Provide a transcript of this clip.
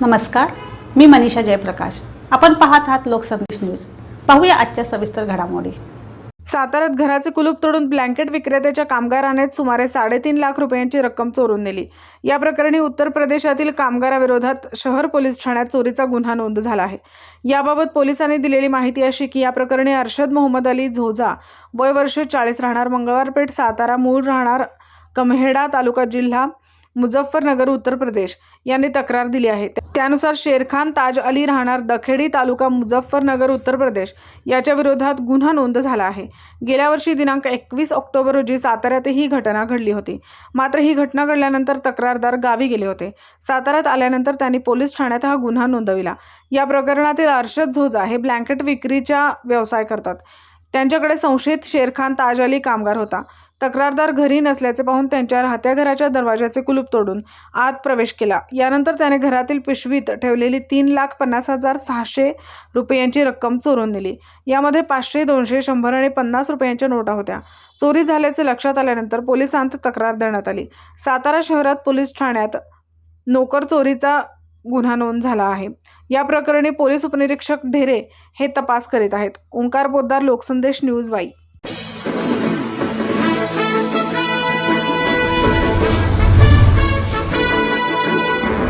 नमस्कार मी मनीषा जयप्रकाश. आपण पाहत आहात लोकसंदेश न्यूज. पाहूया आजच्या सविस्तर घडामोडी. साताऱ्यात घराचे कुलूप तोडून ब्लँकेट विक्रेत्याच्या कामगाराने सुमारे साडेतीन लाख रुपयांची रक्कम चोरून नेली. या प्रकरणी उत्तर प्रदेशातील कामगाराविरोधात शहर पोलीस ठाण्यात चोरीचा गुन्हा नोंद झाला आहे. याबाबत पोलिसांनी दिलेली माहिती अशी की या प्रकरणी अर्शद मोहम्मद अली झोजा वय वर्ष चाळीस राहणार मंगळवारपेठ सातारा मूळ राहणार कमहेडा तालुका जिल्हा मुझफ्फरनगर उत्तर प्रदेश यांनी तक्रार दिली आहे. त्यानुसार शेरखान ताज अली राहणार दखेडी तालुका मुझफ्फरनगर उत्तर प्रदेश याच्या विरोधात गुन्हा नोंद झाला आहे. गेल्या वर्षी दिनांक एकवीस ऑक्टोबर रोजी साताऱ्यात ही घटना घडली होती. मात्र ही घटना घडल्यानंतर तक्रारदार गावी गेले होते. साताऱ्यात आल्यानंतर त्यांनी पोलीस ठाण्यात हा गुन्हा नोंदविला. या प्रकरणातील अर्षद झोजा हे ब्लँकेट विक्रीचा व्यवसाय करतात. त्यांच्याकडे संशयित शेरखान ताज अली कामगार होता. तक्रारदार घरी नसल्याचे पाहून त्यांच्या राहत्या घराच्या दरवाजाचे कुलूप तोडून आत प्रवेश केला. यानंतर त्याने घरातील पिशवीत ठेवलेली तीन लाख पन्नास हजार सहाशे रुपयांची रक्कम चोरून नेली. यामध्ये पाचशे दोनशे शंभर आणि पन्नास रुपयांच्या नोटा होत्या. चोरी झाल्याचे लक्षात आल्यानंतर पोलिसांत तक्रार देण्यात आली. सातारा शहरात पोलीस ठाण्यात नोकर चोरीचा गुन्हा नोंद झाला आहे. या प्रकरणी पोलीस उपनिरीक्षक ढेरे हे तपास करीत आहेत. ओंकार पोद्दार लोकसंदेश न्यूज वाई.